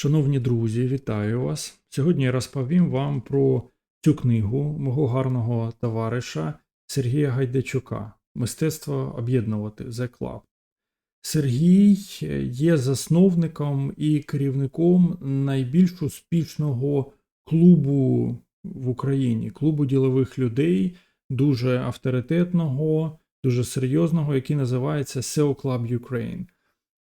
Шановні друзі, вітаю вас! Сьогодні я розповім вам про цю книгу мого гарного товариша Сергія Гайдачука Мистецтво об'єднувати The Club. Сергій є засновником і керівником найбільш успішного клубу в Україні, клубу ділових людей, дуже авторитетного, дуже серйозного, який називається SEO Club Ukraine.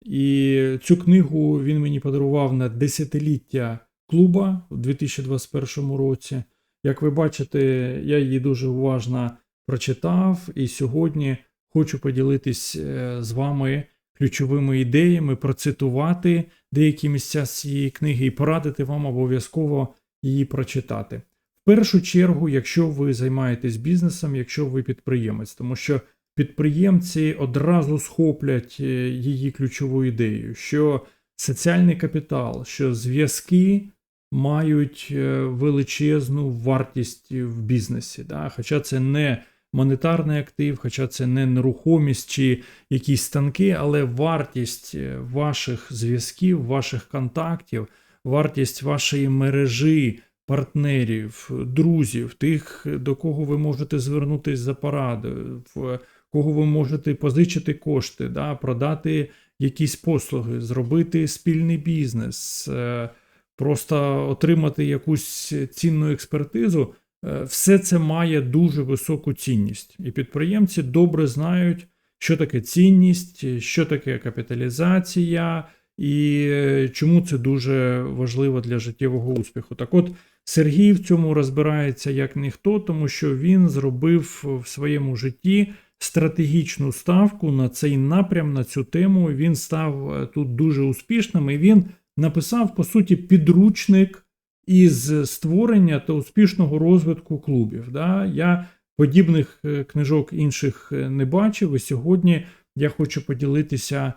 І цю книгу він мені подарував на десятиліття клуба у 2021 році. Як ви бачите, я її дуже уважно прочитав, і сьогодні хочу поділитись е, з вами ключовими ідеями, процитувати деякі місця з цієї книги і порадити вам обов'язково її прочитати. В першу чергу, якщо ви займаєтесь бізнесом, якщо ви підприємець, тому що підприємці одразу схоплять е, її ключову ідею, що соціальний капітал, що зв'язки мають е, величезну вартість в бізнесі. Да? Хоча це не монетарний актив, хоча це не нерухомість чи якісь станки, але вартість е, ваших зв'язків, ваших контактів, вартість вашої мережі. Партнерів, друзів, тих, до кого ви можете звернутися за порадою, в кого ви можете позичити кошти, да, продати якісь послуги, зробити спільний бізнес, е, просто отримати якусь цінну експертизу. Е, Все це має дуже високу цінність. І підприємці добре знають, що таке цінність, що таке капіталізація і е, чому це дуже важливо для життєвого успіху. Так от Сергій в цьому розбирається як ніхто, тому що він зробив в своєму житті стратегічну ставку на цей напрям, на цю тему. Він став е, тут дуже успішним і він написав, по суті, підручник із створення та успішного розвитку клубів. Да? Я подібних е, книжок інших е, не бачив, і сьогодні я хочу поділитися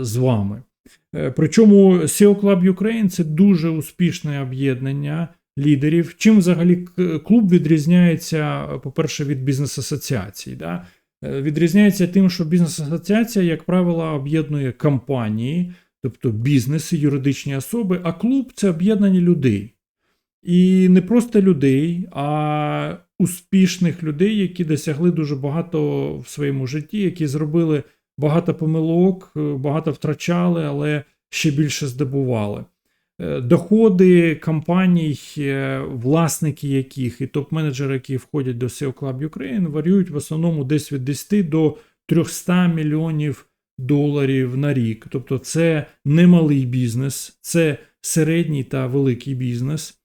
з вами. Причому SEO Club Ukraine це дуже успішне об'єднання лідерів. Чим взагалі клуб відрізняється, по-перше, від бізнес-асоціацій? Да? Е, Відрізняється тим, що бізнес-асоціація, як правило, об'єднує компанії, тобто бізнеси, юридичні особи, а клуб це об'єднання людей. І не просто людей, а успішних людей, які досягли дуже багато в своєму житті, які зробили багато помилок, е, багато втрачали, але ще більше здобували. Е, Доходи компаній, е, власники яких і топ-менеджери, які входять до SEO Club Ukraine, варіюють в основному десь від 10 до 300 мільйонів доларів на рік. Тобто це немалий бізнес, це середній та великий бізнес.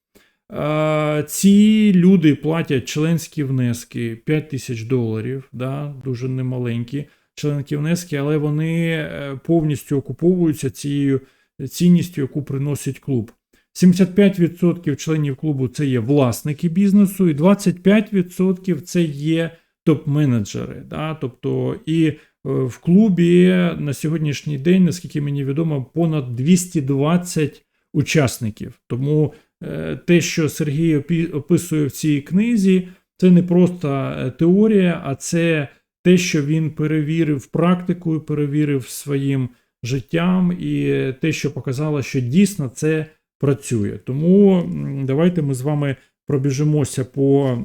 Ці люди платять членські внески 5 тисяч доларів, да, дуже немаленькі членські внески, але вони е, повністю окуповуються цією цінністю, яку приносить клуб. 75% членів клубу це є власники бізнесу, і 25% це є топ-менеджери. Да? Тобто, і е, в клубі на сьогоднішній день, наскільки мені відомо, понад 220 учасників. Тому е, те, що Сергій описує в цій книзі, це не просто е, теорія, а це те, що він перевірив практикою, перевірив своїм життям, і те, що показало, що дійсно це працює. Тому давайте ми з вами пробіжимося по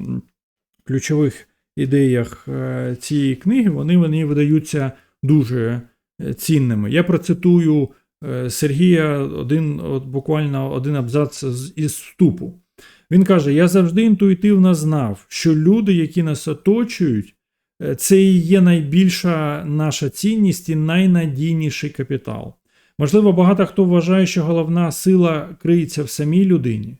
ключових ідеях е, цієї книги. Вони мені видаються дуже е, цінними. Я процитую е, Сергія один, от буквально один абзац із вступу. Він каже: Я завжди інтуїтивно знав, що люди, які нас оточують, це і є найбільша наша цінність і найнадійніший капітал. Можливо, багато хто вважає, що головна сила криється в самій людині.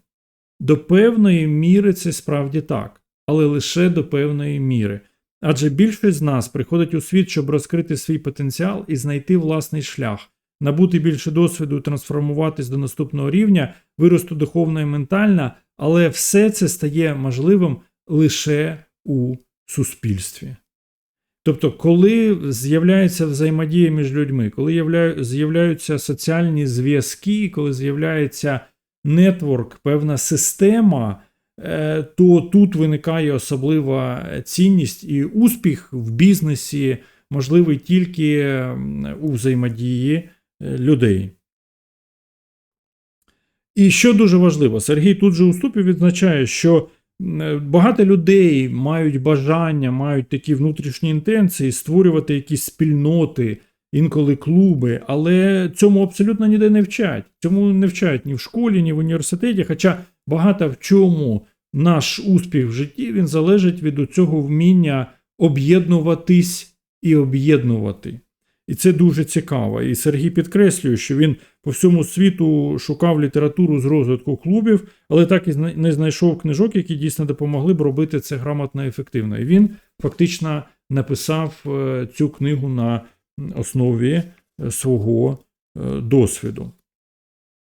До певної міри це справді так, але лише до певної міри. Адже більшість з нас приходить у світ, щоб розкрити свій потенціал і знайти власний шлях, набути більше досвіду, трансформуватись до наступного рівня, виросту духовно і ментально, але все це стає можливим лише у суспільстві. Тобто, коли з'являється взаємодія між людьми, коли з'являються соціальні зв'язки, коли з'являється нетворк, певна система, е, то тут виникає особлива цінність і успіх в бізнесі можливий тільки у взаємодії е, людей. І що дуже важливо, Сергій тут же у ступі відзначає, що багато людей мають бажання, мають такі внутрішні інтенції створювати якісь спільноти, інколи клуби, але цьому абсолютно ніде не вчать. Цьому не вчать ні в школі, ні в університеті. Хоча багато в чому наш успіх в житті він залежить від цього вміння об'єднуватись і об'єднувати. І це дуже цікаво. І Сергій підкреслює, що він по всьому світу шукав літературу з розвитку клубів, але так і не знайшов книжок, які дійсно допомогли б робити це грамотно і ефективно. І він фактично написав е, цю книгу на основі е, свого е, досвіду.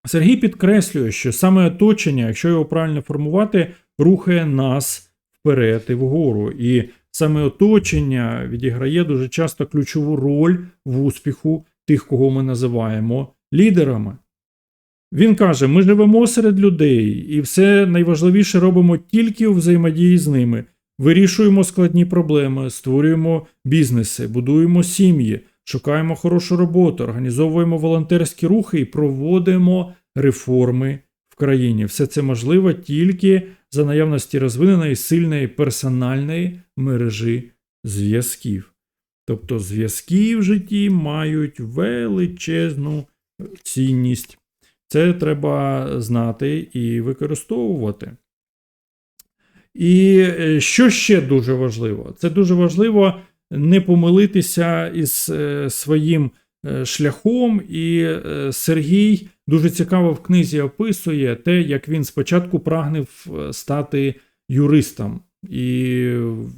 Сергій підкреслює, що саме оточення, якщо його правильно формувати, рухає нас вперед і вгору. І саме оточення відіграє дуже часто ключову роль в успіху тих, кого ми називаємо лідерами. Він каже: ми живемо серед людей, і все найважливіше робимо тільки у взаємодії з ними. Вирішуємо складні проблеми, створюємо бізнеси, будуємо сім'ї, шукаємо хорошу роботу, організовуємо волонтерські рухи і проводимо реформи в країні. Все це можливо тільки за наявності розвиненої сильної персональної мережі зв'язків. Тобто зв'язки в житті мають величезну цінність. Це треба знати і використовувати. І е, що ще дуже важливо? Це дуже важливо не помилитися із е, своїм е, шляхом. І Сергій дуже цікаво в книзі описує те, як він спочатку прагнув стати юристом. І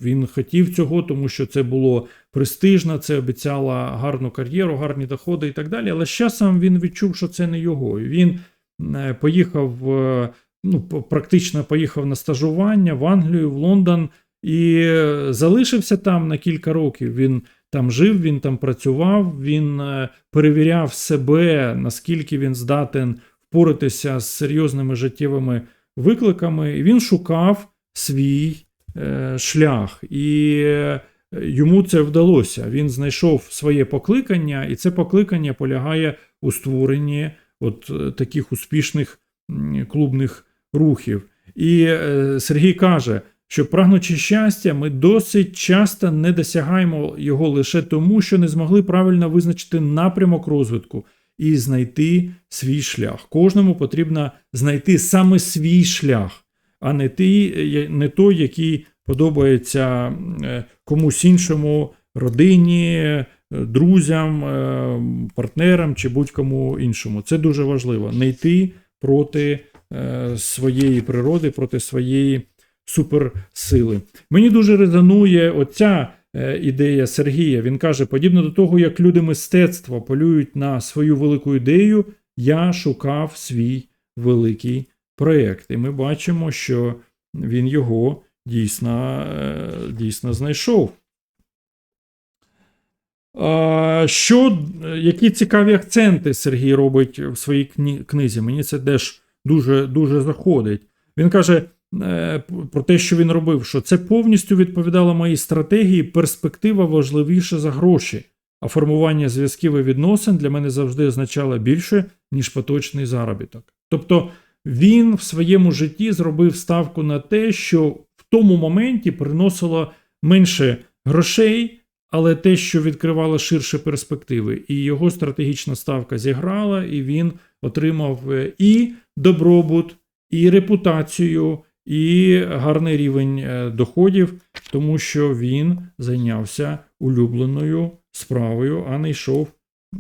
він хотів цього, тому що це було престижно, це обіцяло гарну кар'єру, гарні доходи і так далі. Але з часом він відчув, що це не його. І Він е, поїхав, е, ну, практично поїхав на стажування в Англію, в Лондон і залишився там на кілька років. Він там жив, він там працював, він е, перевіряв себе, наскільки він здатен впоратися з серйозними життєвими викликами. І він шукав свій шлях. І е, йому це вдалося. Він знайшов своє покликання, і це покликання полягає у створенні от е, таких успішних клубних рухів. І е, Сергій каже, що прагнучи щастя, ми досить часто не досягаємо його лише тому, що не змогли правильно визначити напрямок розвитку і знайти свій шлях. Кожному потрібно знайти саме свій шлях, а не, ті, не той, який подобається е, комусь іншому, родині, е, друзям, е, партнерам чи будь-кому іншому. Це дуже важливо. Не йти проти своєї природи, проти своєї суперсили. Мені дуже резонує оця ідея Сергія. Він каже: подібно до того, як люди мистецтва полюють на свою велику ідею, я шукав свій великий проєкт. І ми бачимо, що він його дійсно, е, дійсно знайшов. Що, які цікаві акценти Сергій робить в своїй книзі? Мені це теж дуже, дуже заходить. Він каже е, про те, що він робив, що це повністю відповідало моїй стратегії, перспектива важливіша за гроші, а формування зв'язків і відносин для мене завжди означало більше, ніж поточний заробіток. Тобто він в своєму житті зробив ставку на те, що в тому моменті приносило менше грошей, але те, що відкривало ширші перспективи. І його стратегічна ставка зіграла, і він отримав е, і добробут, і репутацію, і гарний рівень е, доходів, тому що він зайнявся улюбленою справою, а не йшов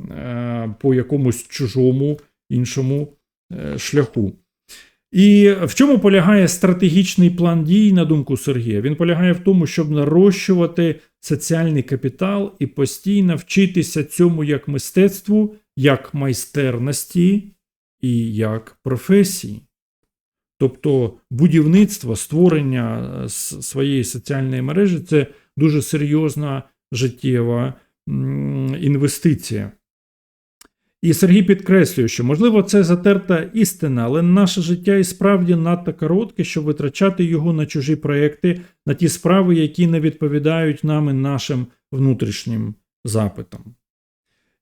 е, по якомусь чужому іншому шляху. І в чому полягає стратегічний план дій, на думку Сергія? Він полягає в тому, щоб нарощувати соціальний капітал і постійно вчитися цьому як мистецтву, як майстерності і як професії. Тобто будівництво, створення е, своєї соціальної мережі це дуже серйозна життєва інвестиція. І Сергій підкреслює, що можливо це затерта істина, але наше життя і справді надто коротке, щоб витрачати його на чужі проекти, на ті справи, які не відповідають нам і нашим внутрішнім запитам.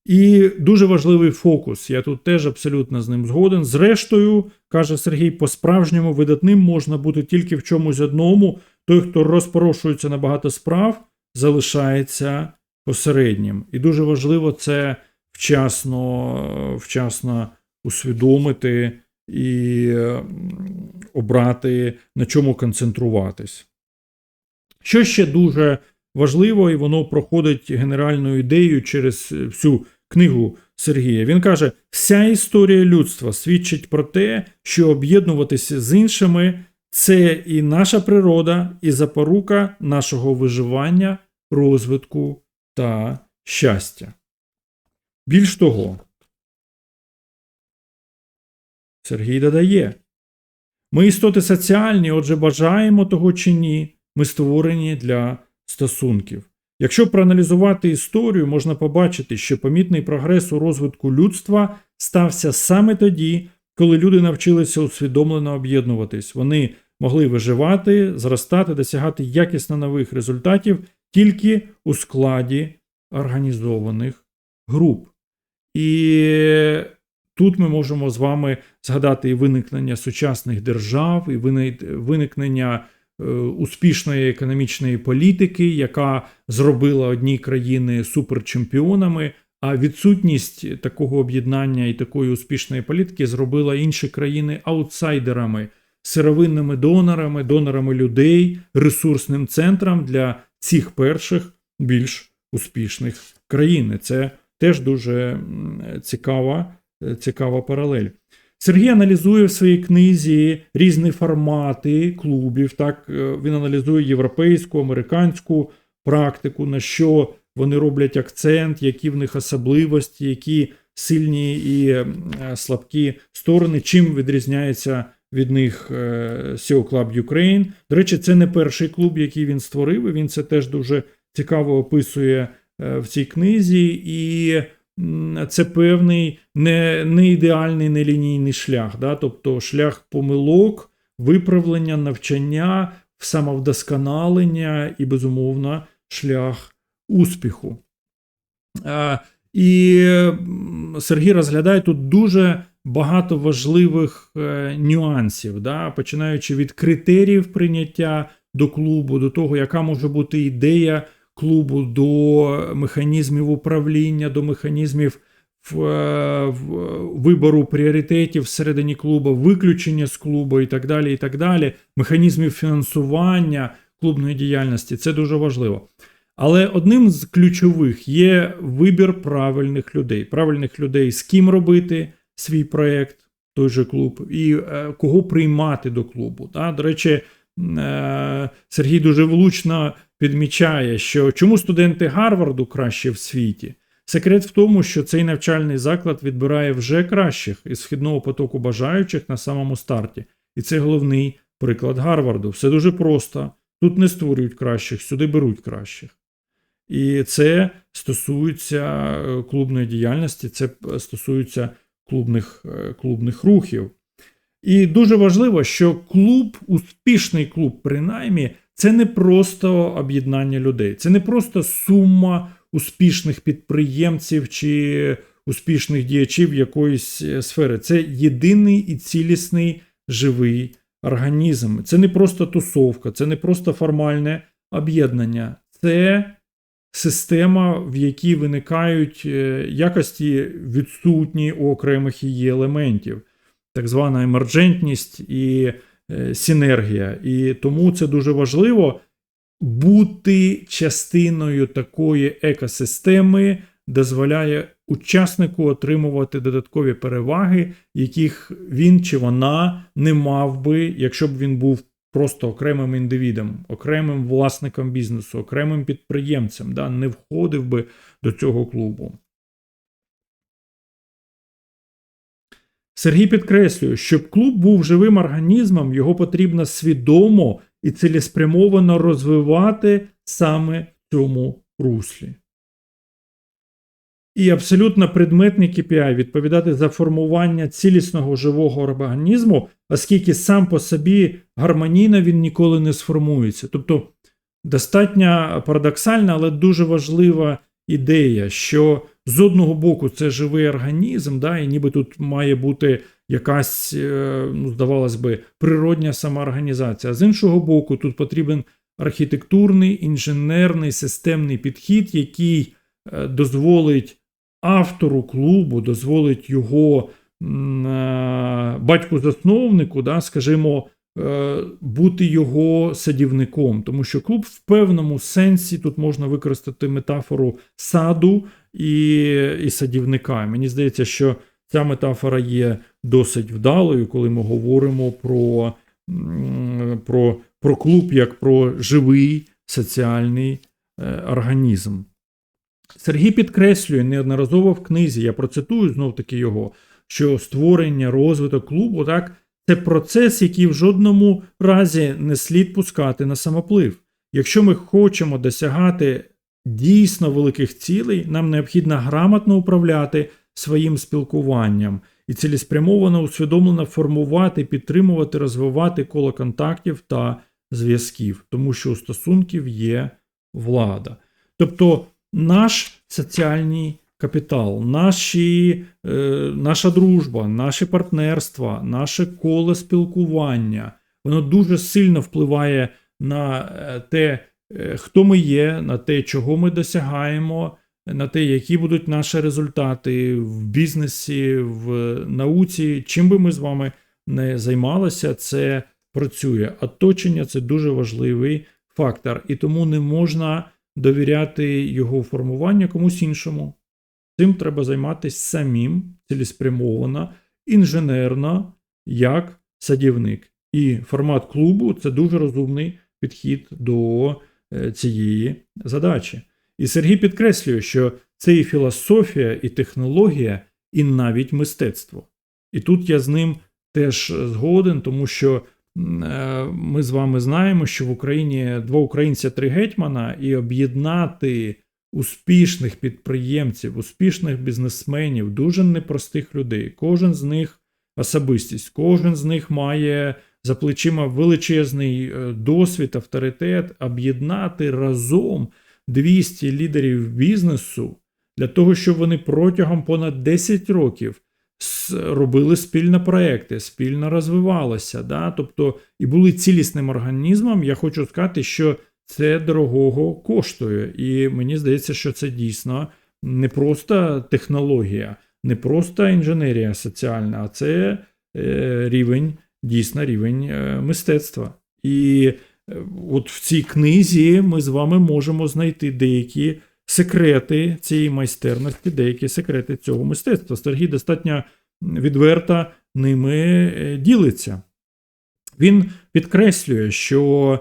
І дуже важливий фокус. Я тут теж абсолютно з ним згоден. Зрештою, каже Сергій, по-справжньому видатним можна бути тільки в чомусь одному. Той, хто розпорошується на багато справ, залишається посереднім. І дуже важливо це вчасно, вчасно усвідомити і обрати, на чому концентруватись. Що ще дуже важливо, і воно проходить генеральною ідеєю через всю книгу Сергія. Він каже: вся історія людства свідчить про те, що об'єднуватися з іншими це і наша природа, і запорука нашого виживання, розвитку та щастя. Більш того, Сергій додає: ми істоти соціальні, отже, бажаємо того чи ні, ми створені для стосунків. Якщо проаналізувати історію, можна побачити, що помітний прогрес у розвитку людства стався саме тоді, коли люди навчилися усвідомлено об'єднуватись. Вони могли виживати, зростати, досягати якісно нових результатів тільки у складі організованих груп. І тут ми можемо з вами згадати і виникнення сучасних держав, і виникнення е, успішної економічної політики, яка зробила одні країни суперчемпіонами. А відсутність такого об'єднання і такої успішної політики зробила інші країни аутсайдерами, сировинними донорами, донорами людей, ресурсним центром для цих перших більш успішних країн. Це теж дуже цікава, е, цікава паралель. Сергій аналізує в своїй книзі різні формати клубів. Так е, він аналізує європейську, американську практику, на що вони роблять акцент, які в них особливості, які сильні і е, слабкі сторони, чим відрізняється від них SEO Club Ukraine. До речі, це не перший клуб, який він створив. і Він це теж дуже цікаво описує в цій книзі. І це певний не, не ідеальний нелінійний шлях, да? тобто шлях помилок, виправлення, навчання, самовдосконалення і, безумовно, шлях успіху. Е, І Сергій розглядає тут дуже багато важливих е, нюансів, да? починаючи від критеріїв прийняття до клубу, до того, яка може бути ідея клубу, до механізмів управління, до механізмів вибору пріоритетів всередині клубу, виключення з клубу і так далі, і так далі, механізмів фінансування клубної діяльності. Це дуже важливо. Але одним з ключових є вибір правильних людей. Правильних людей, з ким робити свій проєкт, той же клуб, і е, кого приймати до клубу. До речі, Сергій дуже влучно підмічає, що чому студенти Гарварду краще в світі. Секрет в тому, що цей навчальний заклад відбирає вже кращих із вхідного потоку бажаючих на самому старті. І це головний приклад Гарварду. Все дуже просто. Тут не створюють кращих, сюди беруть кращих. І це стосується е, клубної діяльності, це стосується клубних, е, клубних рухів. І дуже важливо, що клуб, успішний клуб, принаймні, це не просто об'єднання людей, це не просто сума успішних підприємців чи успішних діячів якоїсь е, сфери. Це єдиний і цілісний живий організм. Це не просто тусовка, це не просто формальне об'єднання. Це система, в якій виникають е, якості відсутні у окремих її елементів, так звана емерджентність і е, синергія. І тому це дуже важливо бути частиною такої екосистеми, дозволяє учаснику отримувати додаткові переваги, яких він чи вона не мав би, якщо б він був просто окремим індивідом, окремим власником бізнесу, окремим підприємцем, да, не входив би до цього клубу. Сергій підкреслює, щоб клуб був живим організмом, його потрібно свідомо і цілеспрямовано розвивати саме в цьому руслі. І абсолютно предметний KPI відповідати за формування цілісного живого організму, оскільки сам по собі гармонійно він ніколи не сформується. Тобто достатньо парадоксальна, але дуже важлива ідея, що з одного боку це живий організм, да, і ніби тут має бути якась, е, ну, здавалось би, природня самоорганізація. А з іншого боку, тут потрібен архітектурний, інженерний, системний підхід, який е, дозволить автору клубу, дозволить його е, батьку-засновнику, да, скажімо, бути його садівником, тому що клуб в певному сенсі тут можна використати метафору саду і, і садівника. Мені здається, що ця метафора є досить вдалою, коли ми говоримо про, про, про клуб як про живий соціальний е, організм. Сергій підкреслює неодноразово в книзі, я процитую знов таки його, що створення, розвиток клубу, так, це процес, який в жодному разі не слід пускати на самоплив. Якщо ми хочемо досягати дійсно великих цілей, нам необхідно грамотно управляти своїм спілкуванням і цілеспрямовано усвідомлено формувати, підтримувати, розвивати коло контактів та зв'язків, тому що у стосунків є влада. Тобто наш соціальний капітал, наші, е, наша дружба, наші партнерства, наше коло спілкування, воно дуже сильно впливає на е, те, е, хто ми є, на те, чого ми досягаємо, на те, які будуть наші результати в бізнесі, в науці, чим би ми з вами не займалися, це працює. Оточення це дуже важливий фактор, і тому не можна довіряти його формуванню комусь іншому. Цим треба займатися самим, цілеспрямовано, інженерно, як садівник. І формат клубу це дуже розумний підхід до е, цієї задачі. І Сергій підкреслює, що це і філософія, і технологія, і навіть мистецтво. І тут я з ним теж згоден, тому що е, ми з вами знаємо, що в Україні два українця, три гетьмана, і об'єднати успішних підприємців, успішних бізнесменів, дуже непростих людей. Кожен з них особистість, кожен з них має за плечима величезний е, досвід, авторитет, об'єднати разом 200 лідерів бізнесу для того, щоб вони протягом понад 10 років робили спільно проекти, спільно розвивалися. Да? Тобто і були цілісним організмом. Я хочу сказати, що це дорогого коштує. І мені здається, що це дійсно не просто технологія, не просто інженерія соціальна, а це е, рівень, дійсно рівень е, мистецтва. І е, от в цій книзі ми з вами можемо знайти деякі секрети цієї майстерності, деякі секрети цього мистецтва. Сергій достатньо відверто ними ділиться. Він підкреслює, що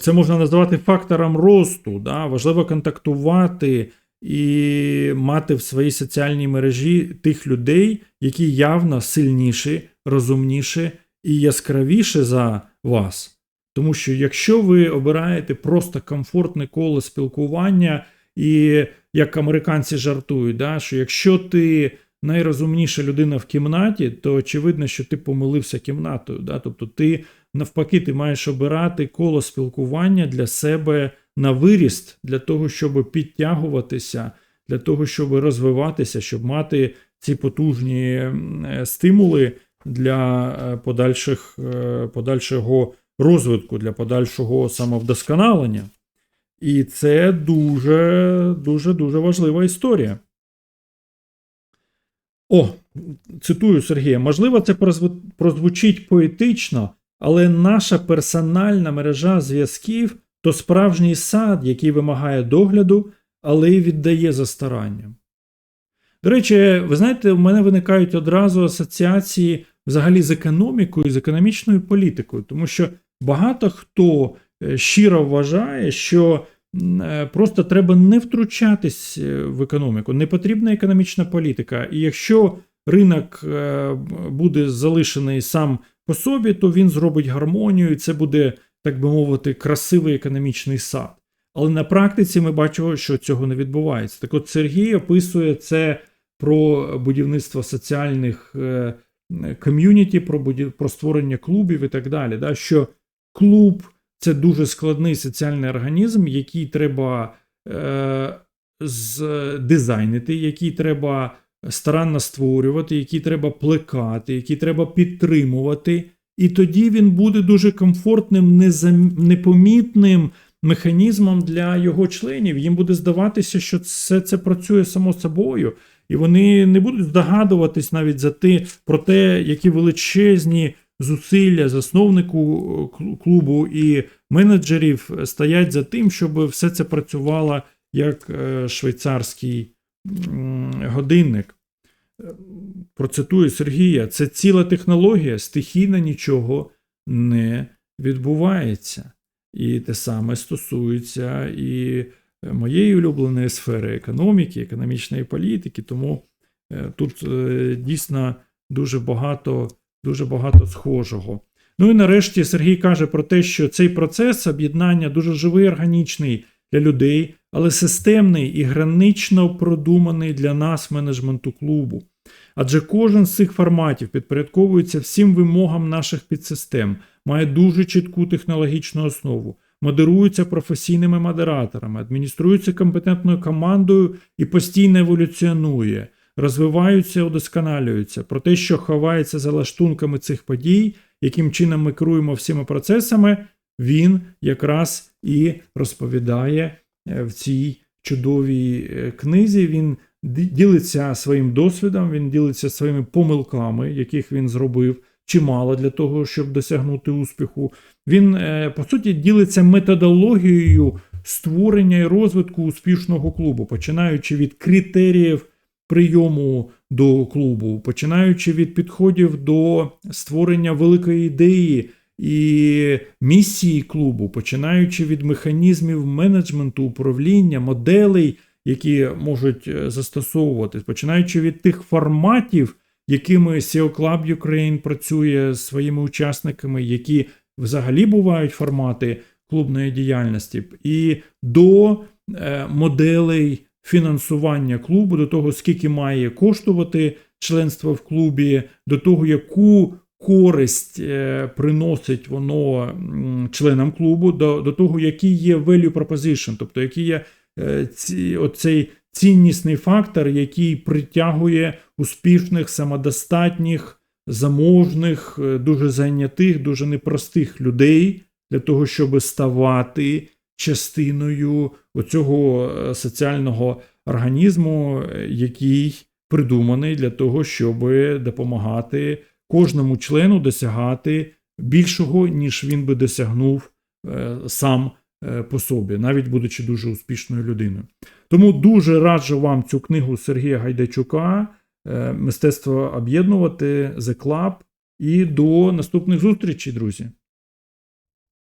це можна називати фактором росту. Да? Важливо контактувати і мати в своїй соціальній мережі тих людей, які явно сильніші, розумніші і яскравіші за вас. Тому що якщо ви обираєте просто комфортне коло спілкування, і як американці жартують, да, що якщо ти найрозумніша людина в кімнаті, то очевидно, що ти помилився кімнатою. Да? Тобто ти навпаки ти маєш обирати коло спілкування для себе на виріст, для того, щоб підтягуватися, для того, щоб розвиватися, щоб мати ці потужні е, стимули для е, подальших, е, подальшого розвитку, для подальшого самовдосконалення. І це дуже, дуже, дуже важлива історія. О, цитую Сергія, можливо, це прозв- прозвучить поетично, але наша персональна мережа зв'язків то справжній сад, який вимагає догляду, але й віддає за старанням. До речі, ви знаєте, в мене виникають одразу асоціації взагалі з економікою, з економічною політикою, тому що багато хто е, щиро вважає, що е, просто треба не втручатись е, в економіку, не потрібна економічна політика. І якщо ринок буде залишений сам по собі, то він зробить гармонію, і це буде, так би мовити, красивий економічний сад. Але на практиці ми бачимо, що цього не відбувається. Так от Сергій описує це про будівництво соціальних е, ком'юніті, про, будів- про створення клубів і так далі. Да? Що клуб це дуже складний соціальний організм, який треба е, здизайнити, який треба старанно створювати, який треба плекати, який треба підтримувати. І тоді він буде дуже комфортним, непомітним механізмом для його членів. Їм буде здаватися, що все це працює само собою, і вони не будуть здогадуватись навіть за те, про те, які величезні зусилля засновнику е, клубу і менеджерів стоять за тим, щоб все це працювало як е, швейцарський годинник. Процитую Сергія: це ціла технологія, стихійно нічого не відбувається. І те саме стосується і моєї улюбленої сфери економіки, економічної політики. Тому е, тут е, дійсно дуже багато, дуже багато схожого. Ну і нарешті Сергій каже про те, що цей процес об'єднання дуже живий, органічний для людей, але системний і гранично продуманий для нас менеджменту клубу. Адже кожен з цих форматів підпорядковується всім вимогам наших підсистем, має дуже чітку технологічну основу, модерується професійними модераторами, адмініструється компетентною командою і постійно еволюціонує, розвиваються, удосконалюються. Про те, що ховається за лаштунками цих подій, яким чином ми керуємо всіма процесами, він якраз і розповідає е, в цій чудовій е, книзі. Він ділиться своїм досвідом, він ділиться своїми помилками, яких він зробив чимало для того, щоб досягнути успіху. Він, е, по суті, ділиться методологією створення і розвитку успішного клубу, починаючи від критеріїв прийому до клубу, починаючи від підходів до створення великої ідеї і місії клубу, починаючи від механізмів менеджменту, управління, моделей, які можуть е, застосовуватись, починаючи від тих форматів, якими SEO Club Ukraine працює з своїми учасниками, які взагалі бувають формати клубної діяльності, і до е, моделей фінансування клубу, до того, скільки має коштувати членство в клубі, до того, яку користь е, приносить воно членам клубу, до, до того, який є value proposition, тобто який є е, ці, оцей ціннісний фактор, який притягує успішних, самодостатніх, заможних, е, дуже зайнятих, дуже непростих людей для того, щоб ставати частиною оцього соціального організму, який придуманий для того, щоб допомагати кожному члену досягати більшого, ніж він би досягнув е, сам е, по собі, навіть будучи дуже успішною людиною. Тому дуже раджу вам цю книгу Сергія Гайдачука е, Мистецтво об'єднувати The Club. І до наступних зустрічей, друзі.